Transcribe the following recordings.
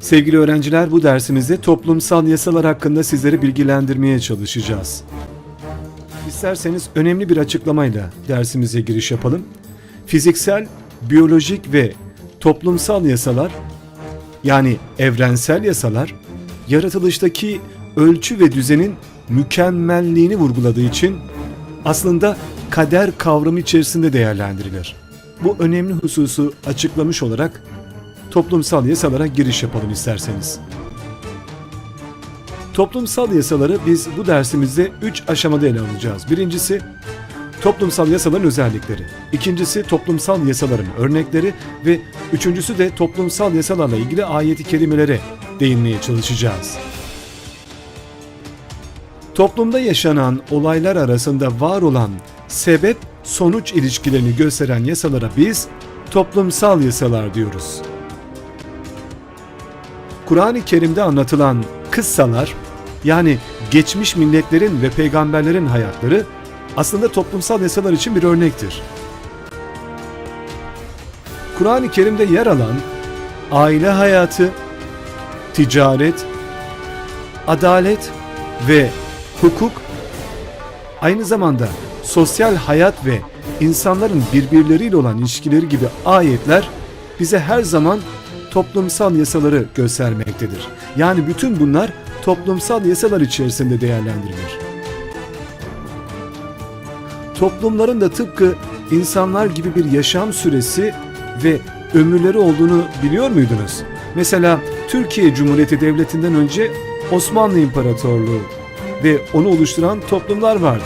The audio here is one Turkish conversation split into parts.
Sevgili öğrenciler bu dersimizde toplumsal yasalar hakkında sizleri bilgilendirmeye çalışacağız. İsterseniz önemli bir açıklamayla dersimize giriş yapalım. Fiziksel, biyolojik ve toplumsal yasalar yani evrensel yasalar yaratılıştaki ölçü ve düzenin mükemmelliğini vurguladığı için aslında kader kavramı içerisinde değerlendirilir. Bu önemli hususu açıklamış olarak toplumsal yasalara giriş yapalım isterseniz. Toplumsal yasaları biz bu dersimizde 3 aşamada ele alacağız. Birincisi toplumsal yasaların özellikleri. İkincisi toplumsal yasaların örnekleri ve üçüncüsü de toplumsal yasalarla ilgili ayeti kerimelere değinmeye çalışacağız. Toplumda yaşanan olaylar arasında var olan sebep sonuç ilişkilerini gösteren yasalara biz toplumsal yasalar diyoruz. Kur'an-ı Kerim'de anlatılan kıssalar yani geçmiş milletlerin ve peygamberlerin hayatları aslında toplumsal yasalar için bir örnektir. Kur'an-ı Kerim'de yer alan aile hayatı, ticaret, adalet ve hukuk aynı zamanda sosyal hayat ve insanların birbirleriyle olan ilişkileri gibi ayetler bize her zaman toplumsal yasaları göstermektedir. Yani bütün bunlar toplumsal yasalar içerisinde değerlendirilir. Toplumların da tıpkı insanlar gibi bir yaşam süresi ve ömürleri olduğunu biliyor muydunuz? Mesela Türkiye Cumhuriyeti Devleti'nden önce Osmanlı İmparatorluğu ve onu oluşturan toplumlar vardı.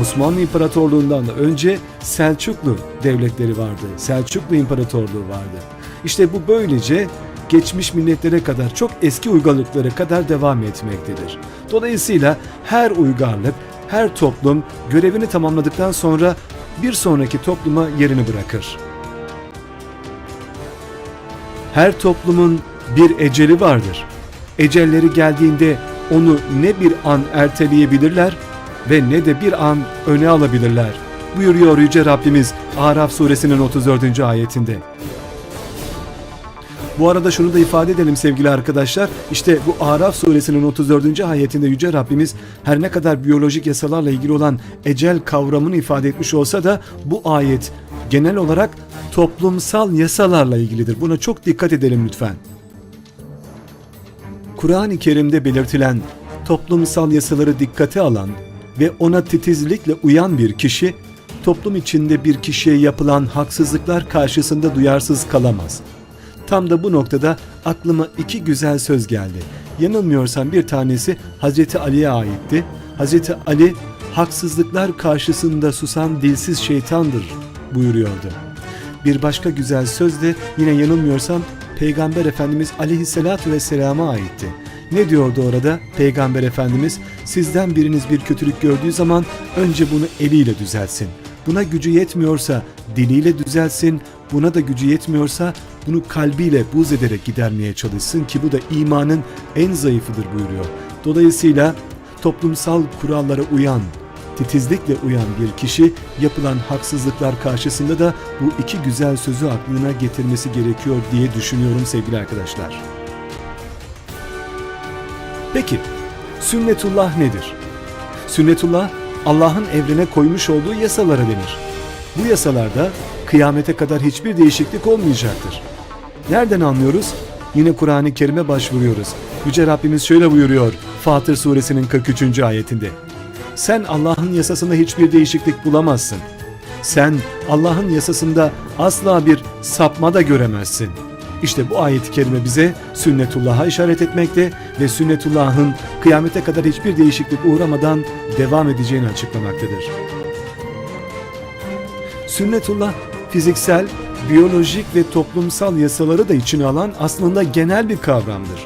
Osmanlı İmparatorluğundan da önce Selçuklu devletleri vardı. Selçuklu İmparatorluğu vardı. İşte bu böylece geçmiş milletlere kadar çok eski uygarlıklara kadar devam etmektedir. Dolayısıyla her uygarlık, her toplum görevini tamamladıktan sonra bir sonraki topluma yerini bırakır. Her toplumun bir eceli vardır. Ecelleri geldiğinde onu ne bir an erteleyebilirler ve ne de bir an öne alabilirler. Buyuruyor Yüce Rabbimiz Araf suresinin 34. ayetinde. Bu arada şunu da ifade edelim sevgili arkadaşlar. İşte bu Araf suresinin 34. ayetinde Yüce Rabbimiz her ne kadar biyolojik yasalarla ilgili olan ecel kavramını ifade etmiş olsa da bu ayet genel olarak toplumsal yasalarla ilgilidir. Buna çok dikkat edelim lütfen. Kur'an-ı Kerim'de belirtilen toplumsal yasaları dikkate alan ve ona titizlikle uyan bir kişi, toplum içinde bir kişiye yapılan haksızlıklar karşısında duyarsız kalamaz. Tam da bu noktada aklıma iki güzel söz geldi. Yanılmıyorsam bir tanesi Hazreti Ali'ye aitti. Hazreti Ali haksızlıklar karşısında susan dilsiz şeytandır buyuruyordu. Bir başka güzel söz de yine yanılmıyorsam Peygamber Efendimiz aleyhissalatü vesselama aitti. Ne diyordu orada Peygamber Efendimiz? Sizden biriniz bir kötülük gördüğü zaman önce bunu eliyle düzelsin. Buna gücü yetmiyorsa diliyle düzelsin, buna da gücü yetmiyorsa bunu kalbiyle buz ederek gidermeye çalışsın ki bu da imanın en zayıfıdır buyuruyor. Dolayısıyla toplumsal kurallara uyan, titizlikle uyan bir kişi yapılan haksızlıklar karşısında da bu iki güzel sözü aklına getirmesi gerekiyor diye düşünüyorum sevgili arkadaşlar. Peki, sünnetullah nedir? Sünnetullah, Allah'ın evrene koymuş olduğu yasalara denir. Bu yasalarda kıyamete kadar hiçbir değişiklik olmayacaktır. Nereden anlıyoruz? Yine Kur'an-ı Kerim'e başvuruyoruz. Yüce Rabbimiz şöyle buyuruyor Fatır suresinin 43. ayetinde. Sen Allah'ın yasasında hiçbir değişiklik bulamazsın. Sen Allah'ın yasasında asla bir sapma da göremezsin. İşte bu ayet-i kerime bize sünnetullah'a işaret etmekte ve sünnetullah'ın kıyamete kadar hiçbir değişiklik uğramadan devam edeceğini açıklamaktadır. Sünnetullah fiziksel, biyolojik ve toplumsal yasaları da içine alan aslında genel bir kavramdır.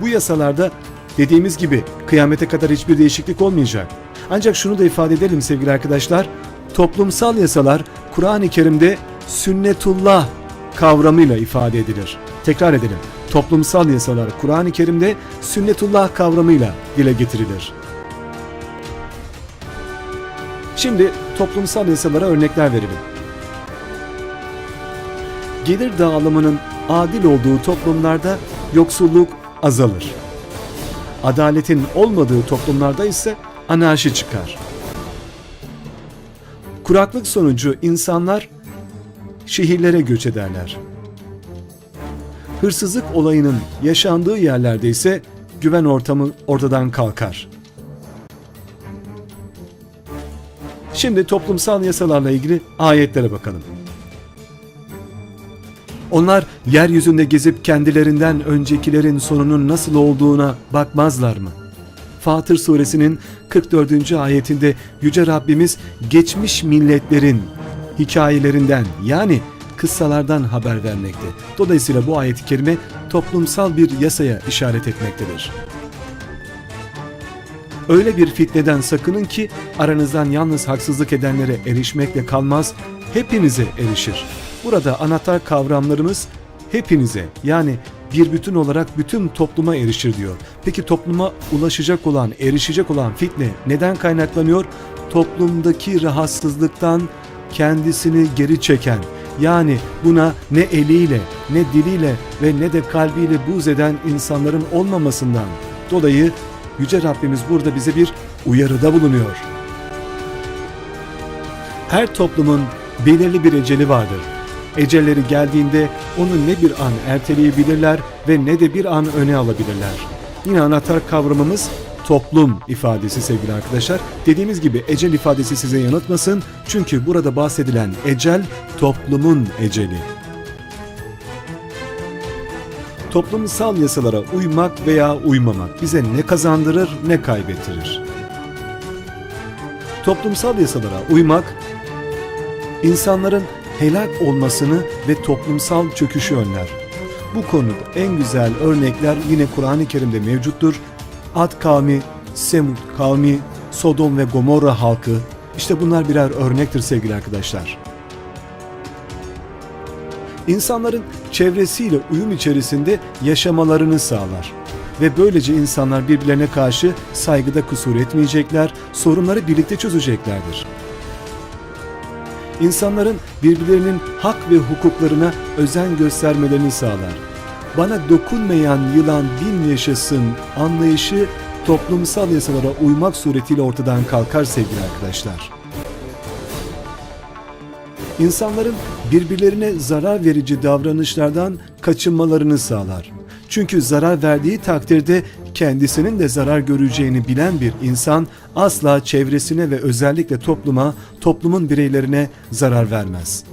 Bu yasalarda dediğimiz gibi kıyamete kadar hiçbir değişiklik olmayacak. Ancak şunu da ifade edelim sevgili arkadaşlar, toplumsal yasalar Kur'an-ı Kerim'de sünnetullah kavramıyla ifade edilir. Tekrar edelim. Toplumsal yasalar Kur'an-ı Kerim'de sünnetullah kavramıyla dile getirilir. Şimdi toplumsal yasalara örnekler verelim. Gelir dağılımının adil olduğu toplumlarda yoksulluk azalır. Adaletin olmadığı toplumlarda ise anarşi çıkar. Kuraklık sonucu insanlar şehirlere göç ederler. Hırsızlık olayının yaşandığı yerlerde ise güven ortamı ortadan kalkar. Şimdi toplumsal yasalarla ilgili ayetlere bakalım. Onlar yeryüzünde gezip kendilerinden öncekilerin sonunun nasıl olduğuna bakmazlar mı? Fatır suresinin 44. ayetinde Yüce Rabbimiz geçmiş milletlerin hikayelerinden yani kıssalardan haber vermekte. Dolayısıyla bu ayet-i kerime toplumsal bir yasaya işaret etmektedir. Öyle bir fitneden sakının ki aranızdan yalnız haksızlık edenlere erişmekle kalmaz, hepinize erişir. Burada anahtar kavramlarımız hepinize yani bir bütün olarak bütün topluma erişir diyor. Peki topluma ulaşacak olan, erişecek olan fitne neden kaynaklanıyor? Toplumdaki rahatsızlıktan kendisini geri çeken, yani buna ne eliyle, ne diliyle ve ne de kalbiyle buz eden insanların olmamasından dolayı Yüce Rabbimiz burada bize bir uyarıda bulunuyor. Her toplumun belirli bir eceli vardır. Ecelleri geldiğinde onu ne bir an erteleyebilirler ve ne de bir an öne alabilirler. Yine anahtar kavramımız toplum ifadesi sevgili arkadaşlar. Dediğimiz gibi ecel ifadesi size yanıltmasın. Çünkü burada bahsedilen ecel toplumun eceli. Toplumsal yasalara uymak veya uymamak bize ne kazandırır ne kaybettirir. Toplumsal yasalara uymak insanların helak olmasını ve toplumsal çöküşü önler. Bu konuda en güzel örnekler yine Kur'an-ı Kerim'de mevcuttur. Ad kavmi, Semud kavmi, Sodom ve Gomorra halkı işte bunlar birer örnektir sevgili arkadaşlar. İnsanların çevresiyle uyum içerisinde yaşamalarını sağlar ve böylece insanlar birbirlerine karşı saygıda kusur etmeyecekler, sorunları birlikte çözeceklerdir. İnsanların birbirlerinin hak ve hukuklarına özen göstermelerini sağlar. Bana dokunmayan yılan bin yaşasın anlayışı toplumsal yasalara uymak suretiyle ortadan kalkar sevgili arkadaşlar. İnsanların birbirlerine zarar verici davranışlardan kaçınmalarını sağlar. Çünkü zarar verdiği takdirde kendisinin de zarar göreceğini bilen bir insan asla çevresine ve özellikle topluma, toplumun bireylerine zarar vermez.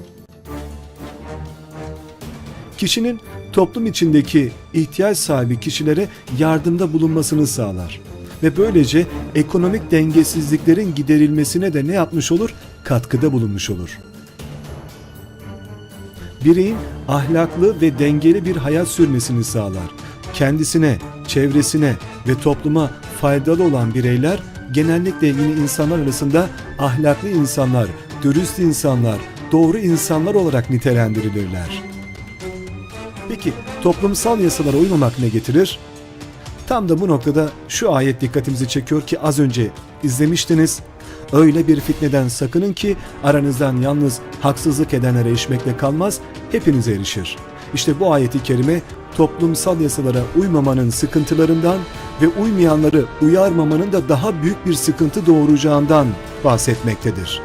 Kişinin toplum içindeki ihtiyaç sahibi kişilere yardımda bulunmasını sağlar ve böylece ekonomik dengesizliklerin giderilmesine de ne yapmış olur? Katkıda bulunmuş olur bireyin ahlaklı ve dengeli bir hayat sürmesini sağlar. Kendisine, çevresine ve topluma faydalı olan bireyler genellikle yine insanlar arasında ahlaklı insanlar, dürüst insanlar, doğru insanlar olarak nitelendirilirler. Peki toplumsal yasalara uymamak ne getirir? Tam da bu noktada şu ayet dikkatimizi çekiyor ki az önce izlemiştiniz. Öyle bir fitneden sakının ki aranızdan yalnız haksızlık edenlere erişmekle kalmaz, hepinize erişir. İşte bu ayeti kerime toplumsal yasalara uymamanın sıkıntılarından ve uymayanları uyarmamanın da daha büyük bir sıkıntı doğuracağından bahsetmektedir.